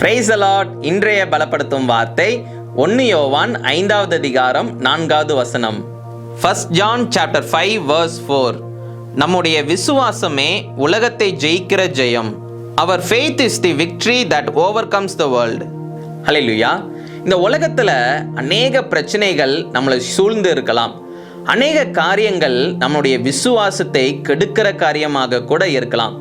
Price allot இன்றைய பலப்படுத்தும் வார்த்தை ஒன்னு யோவான் ஐந்தாவது அதிகாரம் நான்காவது வசனம். First John chapter five verse four நம்முடைய விசுவாசமே உலகத்தை ஜெயிக்கிற ஜெயம். Our faith is the victory that overcomes the world ஹalleluya இந்த உலகத்தில் அநேக பிரச்சனைகள் நம்மளை சூழ்ந்து இருக்கலாம். அநேக காரியங்கள் நம்முடைய விசுவாசத்தை கெடுக்கிற காரியமாக கூட இருக்கலாம்.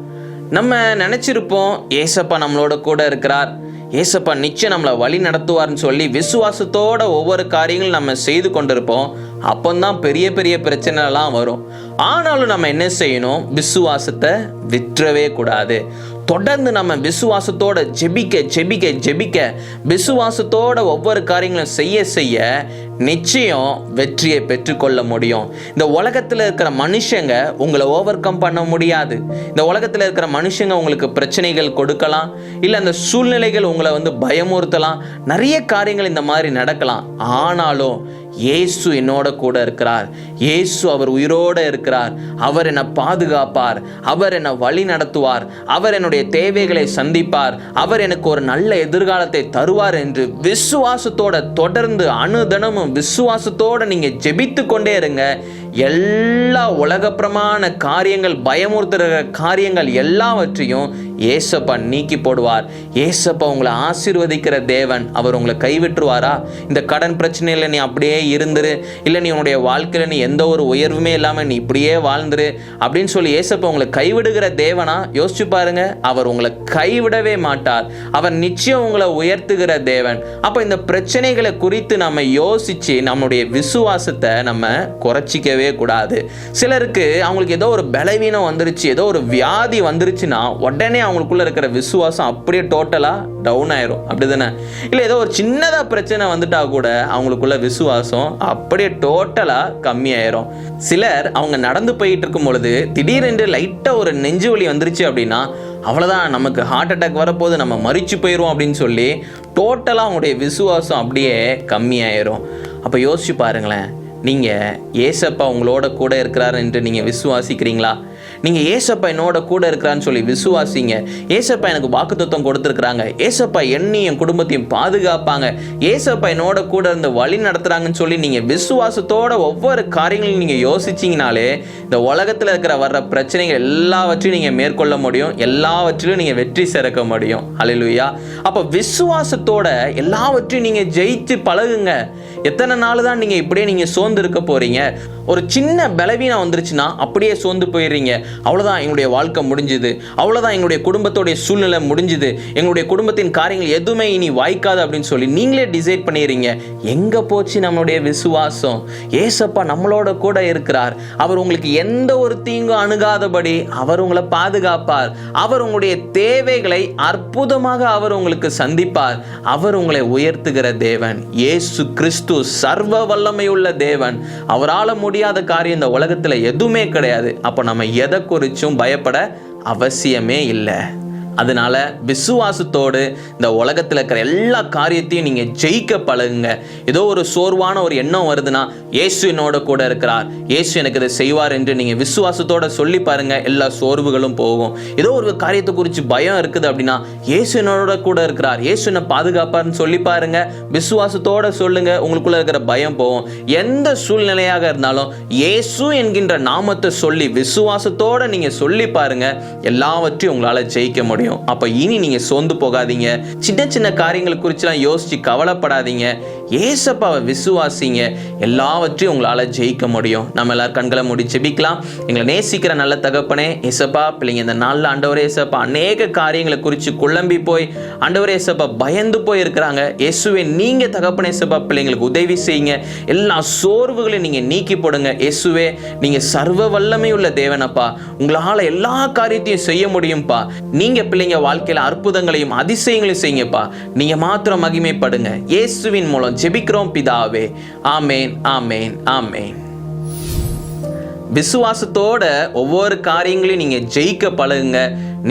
நம்ம நினச்சிருப்போம் ஏசப்பா நம்மளோட கூட இருக்கிறார். ஏசப்பா நிச்சயம் நம்மளை வழி நடத்துவார்னு சொல்லி விசுவாசத்தோட ஒவ்வொரு காரியங்களும் நம்ம செய்து கொண்டிருப்போம். அப்போந்தான் பெரிய பெரிய பிரச்சனைலாம் வரும். ஆனாலும் நம்ம என்ன செய்யணும்? விசுவாசத்தை விற்றவே கூடாது. தொடர்ந்து நம்ம விசுவாசத்தோட ஜெபிக்க ஜெபிக்க ஜெபிக்க விசுவாசத்தோட ஒவ்வொரு காரியங்களும் செய்ய செய்ய நிச்சயம் வெற்றியை பெற்றுக்கொள்ள முடியும். இந்த உலகத்தில் இருக்கிற மனுஷங்க உங்களை ஓவர் கம் பண்ண முடியாது. இந்த உலகத்தில் இருக்கிற மனுஷங்க உங்களுக்கு பிரச்சனைகள் கொடுக்கலாம். இல்லை அந்த சூழ்நிலைகள் உங்களை வந்து பயமுறுத்தலாம். நிறைய காரியங்கள் இந்த மாதிரி நடக்கலாம். ஆனாலும் இயேசு என்னோட கூட இருக்கிறார். இயேசு அவர் உயிரோடு இருக்கிறார். அவர் என்னை பாதுகாப்பார். அவர் என்னை வழி நடத்துவார். அவர் என்னுடைய தேவைகளை சந்திப்பார். அவர் எனக்கு ஒரு நல்ல எதிர்காலத்தை தருவார் என்று விசுவாசத்தோட தொடர்ந்து அணுதனமும் விசுவாசத்தோட நீங்க ஜெபித்து கொண்டே இருங்க. எல்லா உலகப்பிரமான காரியங்கள் பயமுறுத்துகிற காரியங்கள் எல்லாவற்றையும் ஏசப்பா நீக்கி போடுவார். ஏசப்பா உங்களை ஆசீர்வதிக்கிற தேவன் அவர் உங்களை கைவிட்டுருவாரா? இந்த கடன் பிரச்சனையில் நீ அப்படியே இருந்துரு. இல்லை நீ உன்னுடைய வாழ்க்கையில் நீ எந்த ஒரு உயர்வுமே இல்லாமல் நீ இப்படியே வாழ்ந்துரு. அப்படின்னு சொல்லி ஏசப்பா உங்களை கைவிடுகிற தேவனா? யோசிச்சு பாருங்க அவர் உங்களை கைவிடவே மாட்டார். அவர் நிச்சயம் உங்களை உயர்த்துகிற தேவன். அப்போ இந்த பிரச்சனைகளை குறித்து நம்ம யோசிச்சு நம்முடைய விசுவாசத்தை நம்ம குறைச்சிக்கவே கூடாது. சிலருக்கு அவங்களுக்கு ஏதோ ஒரு பலவீனம் வந்துருச்சு ஏதோ ஒரு வியாதி வந்துருச்சுன்னா உடனே அவங்களுக்குள்ள இருக்கிற விசுவாசம் அப்படியே டோட்டலாக டவுன் ஆயிரும். அப்படி தானே இல்லை ஏதோ ஒரு சின்னதாக பிரச்சனை வந்துட்டா கூட அவங்களுக்குள்ள விசுவாசம் அப்படியே டோட்டலாக கம்மியாயிரும் சிலர் அவங்க நடந்து போயிட்டு இருக்கும் பொழுது திடீரென்று லைட்டாக ஒரு நெஞ்சு வலி வந்துருச்சு அப்படின்னா அவ்வளோதான் நமக்கு ஹார்ட் அட்டாக் வரப்போது நம்ம மறிச்சு போயிடும் அப்படின்னு சொல்லி டோட்டலாக அவங்களுடைய விசுவாசம் அப்படியே கம்மியாயிரும் அப்போ யோசிச்சு பாருங்களேன் நீங்கள் ஏசப்பா உங்களோட கூட இருக்கிறார் என்று நீங்கள் விசுவாசிக்கிறீங்களா? நீங்கள் ஏசப்பா என்னோட கூட இருக்கிறான்னு சொல்லி விசுவாசிங்க. ஏசப்பா எனக்கு வாக்குத்தத்தம் கொடுத்துருக்குறாங்க. ஏசப்பா என்னையும் என் குடும்பத்தையும் பாதுகாப்பாங்க. ஏசப்பா என்னோட கூட இருந்து வழி நடத்துகிறாங்கன்னு சொல்லி நீங்கள் விசுவாசத்தோட ஒவ்வொரு காரியங்களையும் நீங்கள் யோசிச்சிங்கனாலே இந்த உலகத்தில் இருக்கிற வர்ற பிரச்சனைகள் எல்லாவற்றையும் நீங்கள் மேற்கொள்ள முடியும். எல்லாவற்றிலும் நீங்கள் வெற்றி சிறக்க முடியும். அலையிலுயா அப்போ விசுவாசத்தோட எல்லாவற்றையும் நீங்கள் ஜெயிச்சு பழகுங்க. எத்தனை நாள் தான் நீங்கள் இப்படியே நீங்கள் சோர்ந்து இருக்க போகிறீங்க ஒரு சின்ன பலவீனம் வந்துருச்சுன்னா அப்படியே சோர்ந்து போயிடுறீங்க. அவ்வளோதான் எங்களுடைய வாழ்க்கை முடிஞ்சுது. அவ்வளோதான் எங்களுடைய குடும்பத்தோடைய சூழ்நிலை முடிஞ்சுது. எங்களுடைய குடும்பத்தின் காரியங்கள் எதுவுமே இனி வாய்க்காது அப்படின்னு சொல்லி நீங்களே டிசைட் பண்ணிடுறீங்க. எங்கே போச்சு நம்மளுடைய விசுவாசம்? ஏசப்பா நம்மளோட கூட இருக்கிறார். அவர் உங்களுக்கு எந்த ஒரு தீங்கும் அணுகாதபடி அவர் உங்களை பாதுகாப்பார். அவர் உங்களுடைய தேவைகளை அற்புதமாக அவர் உங்களுக்கு சந்திப்பார். அவர் உங்களை உயர்த்துகிற தேவன். ஏசு கிறிஸ்து சர்வ வல்லமையுள்ள தேவன். அவரால் முடியாத காரியம் இந்த உலகத்தில் எதுவுமே கிடையாது. அப்போ நம்ம எதை குறிச்சும் பயப்பட அவசியமே இல்லை. அதனால விசுவாசத்தோடு இந்த உலகத்தில் இருக்கிற எல்லா காரியத்தையும் நீங்கள் ஜெயிக்க பழகுங்க. ஏதோ ஒரு சோர்வான ஒரு எண்ணம் வருதுன்னா இயேசு என்னோட கூட இருக்கிறார். இயேசு எனக்கு இதை செய்வார் என்று நீங்கள் விசுவாசத்தோட சொல்லி பாருங்க. எல்லா சோர்வுகளும் போகும். ஏதோ ஒரு காரியத்தை குறித்து பயம் இருக்குது அப்படின்னா இயேசு என்னோட கூட இருக்கிறார். இயேசு என்னை பாதுகாப்பார்னு சொல்லி பாருங்க. விசுவாசத்தோட சொல்லுங்க. உங்களுக்குள்ள இருக்கிற பயம் போகும். எந்த சூழ்நிலையாக இருந்தாலும் இயேசு என்கின்ற நாமத்தை சொல்லி விசுவாசத்தோட நீங்கள் சொல்லி பாருங்க. எல்லாவற்றையும் உங்களால் ஜெயிக்க முடியும். அப்போ இனி நீங்கள் சோர்ந்து போகாதீங்க. சின்ன சின்ன காரியங்களை குறிச்சுலாம் யோசிச்சு கவலைப்படாதீங்க. ஏசப்பாவை விசுவாசிங்க. எல்லாவற்றையும் உங்களால் ஜெயிக்க முடியும். நம்ம எல்லாரும் கண்களை மூடி ஜெபிக்கலாம். எங்களை நேசிக்கிற நல்ல தகப்பனே ஏசப்பா பிள்ளைங்க இந்த நாளில் ஆண்டவரே ஏசப்பா அநேக காரியங்களை குறித்து குழம்பி போய் ஆண்டவரே ஏசப்பா பயந்து போய் இருக்கிறாங்க இயேசுவே நீங்கள் தகப்பனே ஏசப்பா பிள்ளைங்களுக்கு உதவி செய்யுங்க. எல்லா சோர்வுகளையும் நீங்கள் நீக்கி போடுங்க. இயேசுவே நீங்கள் சர்வ வல்லமை உள்ள தேவனப்பா. உங்களால எல்லா காரியத்தையும் செய்ய முடியும்ப்பா நீங்கள் பிள்ளைங்க வாழ்க்கையில் அற்புதங்களையும் அதிசயங்களையும் செய்யுங்கப்பா. நீங்க மாத்திரம் மகிமைப்படுங்க. இயேசுவின் மூலம் ஜெபிக்கிறோம் பிதாவே. ஆமேன் ஆமேன் ஆமேன். விசுவாசத்தோட ஒவ்வொரு காரியங்களையும் நீங்கள் ஜெயிக்க பழகுங்க.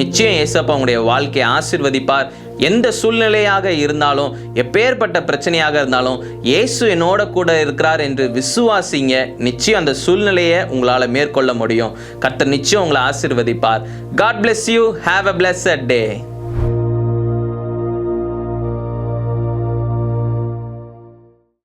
நிச்சயம் ஏசப்பா உங்களுடைய வாழ்க்கையை ஆசிர்வதிப்பார். எந்த சூழ்நிலையாக இருந்தாலும் எப்பேற்பட்ட பிரச்சனையாக இருந்தாலும் இயேசு என்னோட கூட இருக்கிறார் என்று விசுவாசிங்க. நிச்சயம் அந்த சூழ்நிலையை உங்களால் மேற்கொள்ள முடியும். கர்த்தர் நிச்சயம் உங்களை ஆசிர்வதிப்பார். God bless you have a blessed day